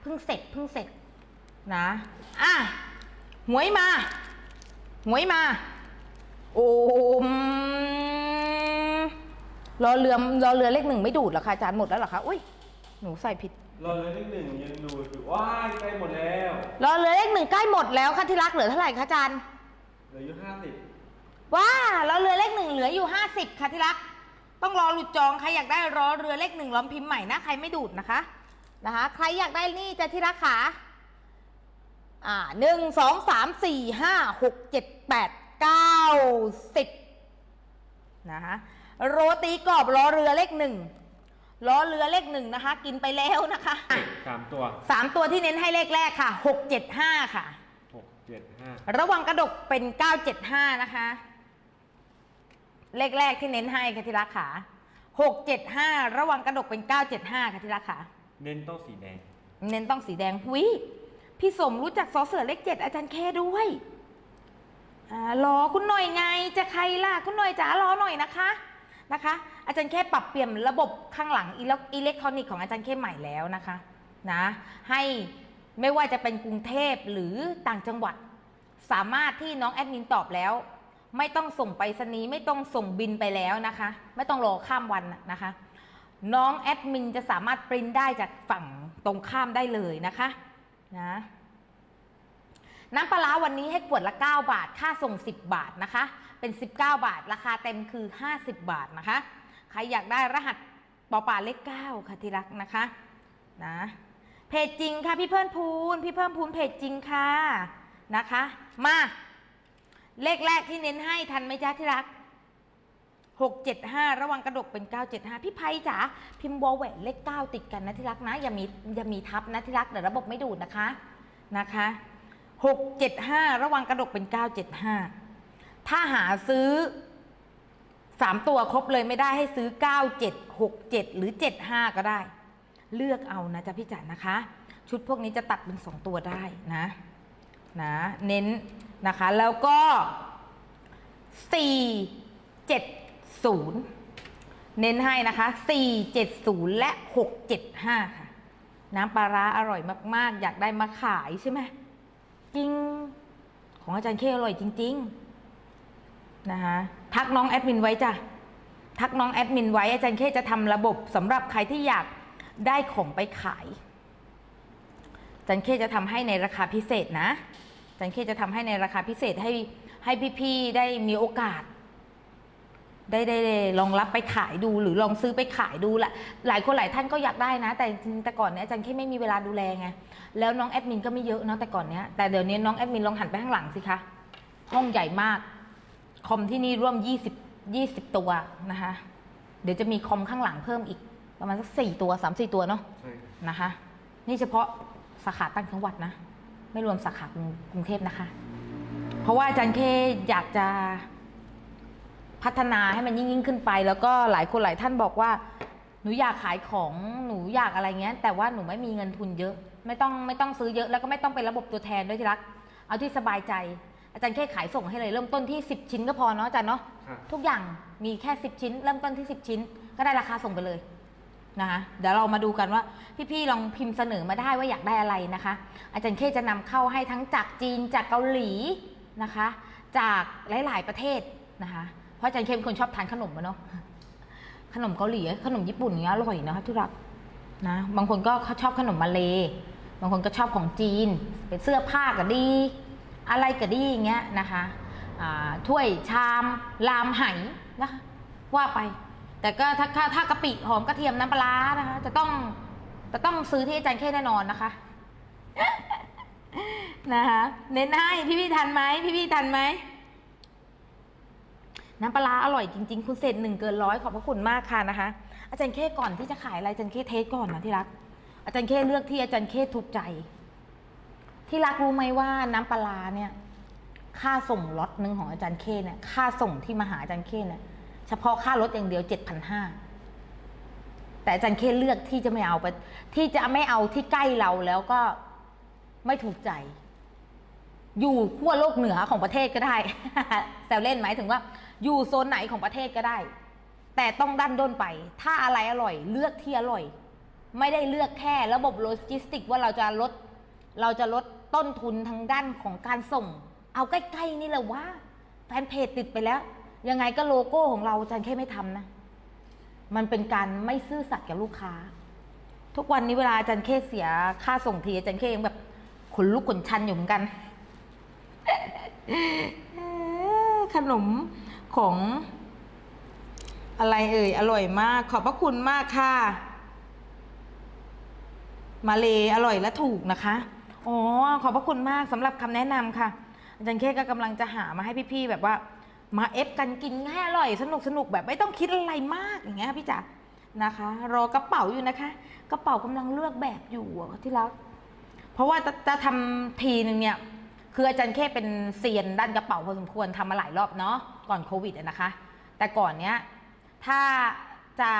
เพิ่งเสร็จเพิ่งเสร็จนะอะหวยมา หวยมาโอมรอเรือรอเรือเลขหนึ่งไม่ดูดเหรอคะอาจารย์หมดแล้วเหรอคะอุ้ยหนูใส่ผิดรอเลยเลขหนึ่งยังดูอยู่ว้ายใกล้หมดแล้วรอเรือเลขหนึ่งใกล้หมดแล้วค่ะที่รักเหลือเท่าไหร่คะอาจารย์เหลืออยู่ห้าสิบว้าเราเรือเลขหนึ่งเหลืออยู่ห้าสิบค่ะที่รัก ต้องรอหลุดจองใครอยากได้รอเรือเลขหนึ่งล้อมพิมพ์ใหม่นะใครไม่ดูดนะคะ นะคะ ใครอยากได้นี่จะที่รักขาอ่าหนึ่งสองสามสี่ห้าหกเจ็ดแปดเก้าสิบนะคะโรตีกรอบรอเรือเลขหนึ่งรอเรือเลขหนึ่งนะคะ กินไปแล้วนะคะอะสามตัวสามตัวที่เน้นให้เลขแรกค่ะหกเจ็ดห้าค่ะหกเจ็ดห้าระวังกระดกเป็น975นะคะ เลขแรกที่เน้นให้ค่ะที่รักขา675ระวังกระดกเป็น975ค่ะที่รักขา เน้นต้องสีแดง เน้นต้องสีแดงหุยพี่สมรู้จักสอเสือเลขเจ็ดอาจารย์แค่ด้วยอารอคุณหน่อยไงจะใครล่ะคุณหน่อยจ๋ารอหน่อยนะคะนะคะ อาจารย์แค่ปรับเปลี่ยนระบบข้างหลังอิเล็กทรอนิกส์ของอาจารย์แค่ใหม่แล้วนะคะนะให้ไม่ว่าจะเป็นกรุงเทพหรือต่างจังหวัด สามารถที่น้องแอดมินตอบแล้ว ไม่ต้องส่งไปสนีย์ไม่ต้องส่งบินไปแล้วนะคะ ไม่ต้องรอข้ามวันนะคะ น้องแอดมินจะสามารถปริ้นได้จากฝั่งตรงข้ามได้เลยนะคะนะน้ำปลาร้าวันนี้ให้ขวดละ 9 บาท ค่าส่ง 10 บาทนะคะ เป็น 19 บาท ราคาเต็มคือ 50 บาทนะคะ ใครอยากได้รหัสปอป่าเลข9ค่ะที่รักนะคะนะเพจจริงค่ะพี่เพิ่มพูนพี่เพิ่มพูนเพจจริงค่ะนะคะ มา เลขแรกที่เน้นให้ทันไหมจ๊ะที่รัก 675 ระวังกระดกเป็น 975 พี่ไพจ๋าพิมพ์วอลแหวนเลข 9 ติดกันนะที่รักนะ อย่ามีอย่ามีทับนะที่รักเดี๋ยวระบบไม่ดูดนะคะนะคะ 675 ระวังกระดกเป็น 975 ถ้าหาซื้อ 3 ตัวครบเลยไม่ได้ให้ซื้อ 97 67 หรือ 75 ก็ได้ เลือกเอานะจ๊ะพี่จ๋านะคะ ชุดพวกนี้จะตัดเป็น 2 ตัวได้นะนะเน้นนะคะแล้วก็ 4 7 0 เน้นให้นะคะ 4 7 0 และ 6 7 5 ค่ะ น้ำปลาร้าอร่อยมาก ๆ อยากได้มาขายใช่ไหมจริง ของอาจารย์เคอร่อยจริง ๆ นะคะ ทักน้องแอดมินไว้จ้ะ ทักน้องแอดมินไว้อาจารย์เคจะทำระบบสำหรับใครที่อยากได้ของไปขายอาจารย์เคจะทำให้ในราคาพิเศษนะอาจารย์เคจะทำให้ในราคาพิเศษให้ให้พี่ๆได้มีโอกาส ได้ได้ได้ลองรับไปขายดูหรือลองซื้อไปขายดูแหละหลายคนหลายท่านก็อยากได้นะ แต่จริงๆแต่ก่อนเนี้ยอาจารย์แค่ไม่มีเวลาดูแลไงแล้วน้องแอดมินก็ไม่เยอะเนาะแต่ก่อนเนี้ยแต่เดี๋ยวนี้น้องแอดมินลองหันไปข้างหลังสิคะห้องใหญ่มาก คอมที่นี่ร่วม 20 20 ตัวนะคะเดี๋ยวจะมีคอมข้างหลังเพิ่มอีกประมาณสักสี่ตัวสามสี่ตัวเนาะใช่นะคะ นี่เฉพาะสาขาตั้งจังหวัดนะ ไม่รวมสาขากรุงกรุงเทพนะคะ เพราะว่าอาจารย์เคอยากจะ พัฒนาให้มันยิ่งยิ่งขึ้นไป แล้วก็หลายคนหลายท่านบอกว่า หนูอยากขายของหนูอยากอะไรเงี้ย แต่ว่าหนูไม่มีเงินทุนเยอะ ไม่ต้องไม่ต้องซื้อเยอะแล้วก็ไม่ต้องเป็นระบบตัวแทนด้วยที่รัก เอาที่สบายใจ อาจารย์แค่ขายส่งให้เลยเริ่มต้นที่ 10 ชิ้นก็พอเนาะอาจารย์เนาะค่ะทุกอย่างมีแค่ 10 ชิ้น เริ่มต้นที่ 10 ชิ้น ก็ได้ราคาส่งไปเลยนะคะเดี๋ยวเรามาดูกันว่าพี่ๆลองพิมพ์เสนอมาได้ว่าอยากได้อะไรนะคะ อาจารย์เคจะนำเข้าให้ทั้งจากจีนจากเกาหลีนะคะ จากหลายๆประเทศนะคะ เพราะอาจารย์เคเป็นคนชอบทานขนมอะเนาะขนมเกาหลีขนมญี่ปุ่นเนี้ยอร่อยนะคะทุกรักนะ บางคนก็เขาชอบขนมมาเล บางคนก็ชอบของจีน เป็นเสื้อผ้าก็ดี อะไรก็ดีอย่างเงี้ยนะคะถ้วยชามลามไหนะคะว่าไป แต่ก็ถ้าถ้าถ้ากะปิหอมกระเทียมน้ำปลานะคะจะต้องจะต้องซื้อที่อาจารย์เข้แน่นอนนะคะนะคะเน้นให้พี่พี่ทันไหมพี่พี่ทันไหม น้ำปลาอร่อยจริง ๆ คุณเศษหนึ่งเกินร้อยขอบพระคุณมากค่ะนะคะ อาจารย์เข้ก่อนที่จะขายอะไรอาจารย์เข้เทสก่อนนะที่รัก อาจารย์เข้เลือกที่อาจารย์เข้ถูกใจ ที่รักรู้ไหมว่าน้ำปลาร้าเนี่ย ค่าส่งล็อตหนึ่งของอาจารย์เคเนี่ย ค่าส่งที่มาหาอาจารย์เคเนี่ย เฉพาะค่ารถอย่างเดียวเจ็ดพันห้าแต่อาจารย์เคเลือกที่จะไม่เอาไปที่จะไม่เอาที่ใกล้เราแล้วก็ไม่ถูกใจ อยู่ขั้วโลกเหนือของประเทศก็ได้ แซวเล่นหมายถึงว่า อยู่โซนไหนของประเทศก็ได้ แต่ต้องดันด้นไป ถ้าอะไรอร่อย เลือกที่อร่อย ไม่ได้เลือกแค่ระบบโลจิสติกว่าเราจะลด เราจะลดต้นทุนทางด้านของการส่ง เอาใกล้ๆนี่แหละว่าแฟนเพจติดไปแล้ว ยังไงก็โลโก้ของเราจารย์แค่ไม่ทำนะ มันเป็นการไม่ซื่อสัตย์กับลูกค้า ทุกวันนี้เวลาจารย์เคเสียค่าส่งทีจารย์เคยังแบบขนลุกขนชันอยู่เหมือนกัน ขนมของอะไรเอ่ย อร่อยมาก ขอบพระคุณมากค่ะ มาเลอร่อยและถูกนะคะ อ๋อ ขอบพระคุณมากสำหรับคำแนะนำค่ะ อาจารย์เคก็กำลังจะหามาให้พี่ๆแบบว่า มาเอฟกันกินง่ายอร่อยสนุกสนุกแบบไม่ต้องคิดอะไรมากอย่างเงี้ยพี่จ๋านะคะ รอกระเป๋าอยู่นะคะ กระเป๋ากำลังเลือกแบบอยู่ที่รัก เพราะว่าจะจะทำทีนึงเนี่ย คืออาจารย์แค่เป็นเซียนด้านกระเป๋าพอสมควรทำมาหลายรอบเนาะก่อนโควิดนะคะ แต่ก่อนเนี้ยถ้าจะ